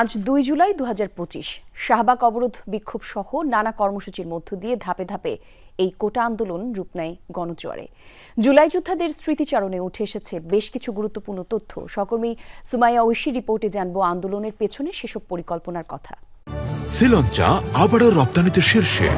আজ দুই জুলাই দু শাহবাগ অবরোধ বিক্ষোভ সহ নানা কর্মসূচির মধ্য দিয়ে ধাপে ধাপে এই কোটা আন্দোলন রূপ নেয় গণজোয়ারে। জুলাই যোদ্ধাদের স্মৃতিচারণে উঠে এসেছে বেশ কিছু গুরুত্বপূর্ণ তথ্য। সকর্মী সুমাইয়া ঐশী রিপোর্টে জানব আন্দোলনের পেছনে সেসব পরিকল্পনার কথা। শ্রীলঞ্চা আবারও রপ্তানিতে শীর্ষে।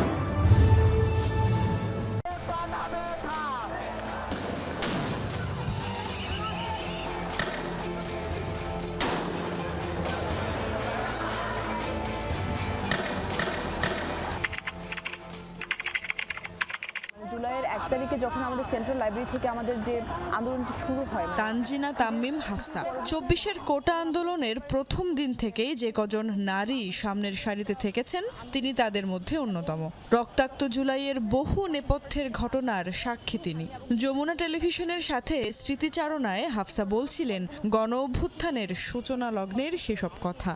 জুলাইয়ের এক তারিখে যখন আমাদের সেন্ট্রাল লাইব্রেরি থেকে আমাদের যে আন্দোলনটি শুরু হয়, তানজিনা তাম্মিম হাফসা, চব্বিশের কোটা আন্দোলনের প্রথম দিন থেকেই যে কজন নারী সামনের সারিতে থেকেছেন, তিনি তাদের মধ্যে অন্যতম। রক্তাক্ত জুলাইয়ের বহু নেপথ্যের ঘটনার সাক্ষী তিনি। যমুনা টেলিভিশনের সাথে স্মৃতিচারণায় হাফসা বলছিলেন গণ অভ্যুত্থানের সূচনা লগ্নের সেসব কথা।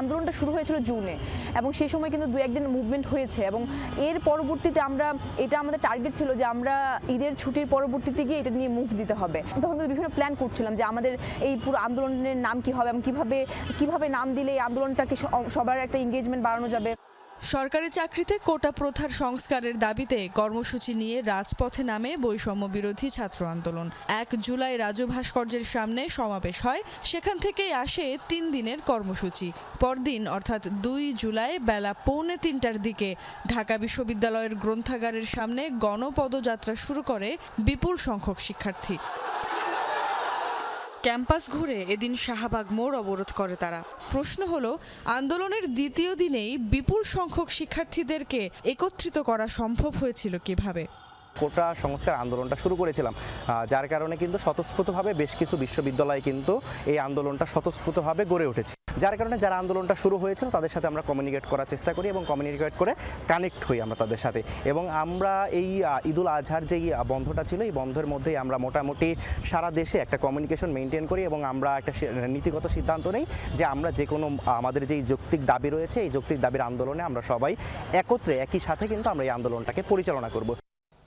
আন্দোলনটা শুরু হয়েছিল জুনে এবং সেই সময় কিন্তু দু একদিন মুভমেন্ট হয়েছে এবং এর পরবর্তীতে আমরা, এটা আমাদের টার্গেট ছিল যে আমরা ঈদের ছুটির পরবর্তীতে গিয়ে এটা নিয়ে মুভ দিতে হবে। তখন কিন্তু বিভিন্ন প্ল্যান করছিলাম যে আমাদের এই পুরো আন্দোলনের নাম কি হবে এবং কীভাবে কীভাবে নাম দিলে এই আন্দোলনটাকে সবার একটা এঙ্গেজমেন্ট বাড়ানো যাবে। সরকারি চাকরিতে কোটা প্রথার সংস্কারের দাবিতে কর্মসূচি নিয়ে রাজপথে নামে বৈষম্য বিরোধী ছাত্র আন্দোলন। এক জুলাই রাজু ভাস্কর্যের সামনে সমাবেশ হয়, সেখান থেকেই আসে তিন দিনের কর্মসূচি। পরদিন, অর্থাৎ দুই জুলাই বেলা পৌনে তিনটার দিকে, ঢাকা বিশ্ববিদ্যালয়ের গ্রন্থাগারের সামনে গণপদযাত্রা শুরু করে বিপুল সংখ্যক শিক্ষার্থী। ক্যাম্পাস ঘুরে এদিন শাহবাগ মোড় অবরোধ করে তারা। প্রশ্ন হলো, আন্দোলনের দ্বিতীয় দিনেই বিপুল সংখ্যক শিক্ষার্থীদেরকে একত্রিত করা সম্ভব হয়েছিল কীভাবে? কোটা সংস্কার আন্দোলনটা শুরু করেছিলাম। যার কারণে কিন্তু স্বতঃস্ফূর্তভাবে বেশ কিছু বিশ্ববিদ্যালয় কিন্তু এই আন্দোলনটা স্বতঃস্ফূর্তভাবে গড়ে উঠেছে। যার কারণে যারা আন্দোলনটা শুরু হয়েছিল, তাদের সাথে আমরা কমিউনিকেট করার চেষ্টা করি এবং কমিউনিকেট করে কানেক্ট হই আমরা তাদের সাথে। এবং আমরা এই ঈদুল আজহার যেই বন্ধটা ছিল, এই বন্ধের মধ্যেই আমরা মোটামুটি সারা দেশে একটা কমিউনিকেশন মেনটেন করি এবং আমরা একটা নীতিগত সিদ্ধান্ত নেই যে আমরা যে কোনো, আমাদের যেই যৌক্তিক দাবি রয়েছে, এই যৌক্তিক দাবির আন্দোলনে আমরা সবাই একত্রে, একই সাথে কিন্তু আমরা এই আন্দোলনটাকে পরিচালনা করব।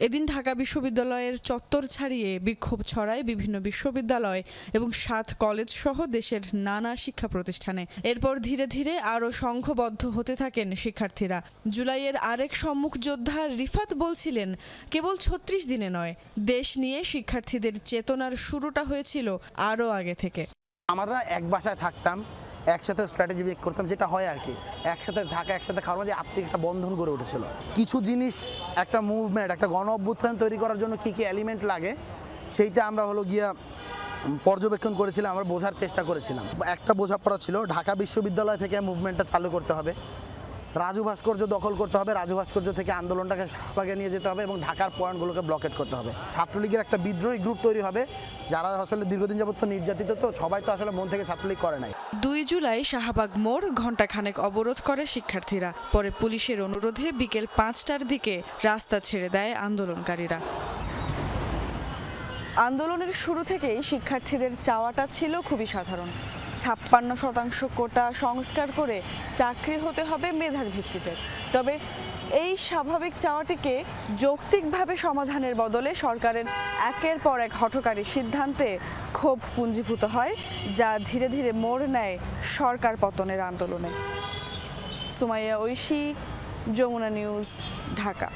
এদিন ঢাকা বিশ্ববিদ্যালয়ের চত্বর ছাড়িয়ে বিক্ষোভ ছড়ায় বিভিন্ন বিশ্ববিদ্যালয় এবং সাত কলেজ সহ দেশের নানা শিক্ষা প্রতিষ্ঠানে। এরপর ধীরে ধীরে আরও সংঘবদ্ধ হতে থাকেন শিক্ষার্থীরা। জুলাইয়ের আরেক সম্মুখ যোদ্ধা রিফাত বলছিলেন, কেবল ছত্রিশ দিনে নয়, দেশ নিয়ে শিক্ষার্থীদের চেতনার শুরুটা হয়েছিল আরও আগে থেকে। আমরা এক বাসায় থাকতাম একসাথে স্ট্র্যাটেজি মেক করতাম, যেটা হয় আর কি। একসাথে থাকা একসাথে খাওয়ার যে আত্মিক একটা বন্ধন গড়ে উঠেছিল। কিছু জিনিস, একটা মুভমেন্ট একটা গণ অভ্যুত্থান তৈরি করার জন্য কী কী এলিমেন্ট লাগে, সেইটা আমরা হলো গিয়া পর্যবেক্ষণ করেছিলাম, আমরা বোঝার চেষ্টা করেছিলাম। একটা বোঝাপড়া ছিল, ঢাকা বিশ্ববিদ্যালয় থেকে মুভমেন্টটা চালু করতে হবে। রাজু ভাস্কর্য দখল করতে হবে। রাজু ভাস্কর্য থেকে আন্দোলনটাকে শাহবাগে নিয়ে যেতে হবে এবং ঢাকার পয়েন্টগুলোকে ব্লকেট করতে হবে। ছাত্রলীগের একটা বিদ্রোহী গ্রুপ তৈরি হবে। যারা আসলে দীর্ঘদিন যাবত তো নির্যাতিত তো সবাই তো আসলে মন থেকে ছাত্রলীগ করে নাই। দুই জুলাই শাহবাগ মোড় ঘণ্টাখানেক অবরোধ করে শিক্ষার্থীরা। পরে পুলিশের অনুরোধে বিকেল পাঁচটার দিকে রাস্তা ছেড়ে দেয় আন্দোলনকারীরা। আন্দোলনের শুরু থেকেই শিক্ষার্থীদের চাওয়াটা ছিল খুবই সাধারণ। ছাপ্পান্ন শতাংশ কোটা সংস্কার করে চাকরি হতে হবে মেধার ভিত্তিতে। তবে এই স্বাভাবিক চাওয়াটিকে যৌক্তিকভাবে সমাধানের বদলে সরকারের একের পর এক হঠকারী সিদ্ধান্তে ক্ষোভ পুঞ্জীভূত হয়, যা ধীরে ধীরে মোড় নেয় সরকার পতনের আন্দোলনে। সুমাইয়া ঐশী, যমুনা নিউজ, ঢাকা।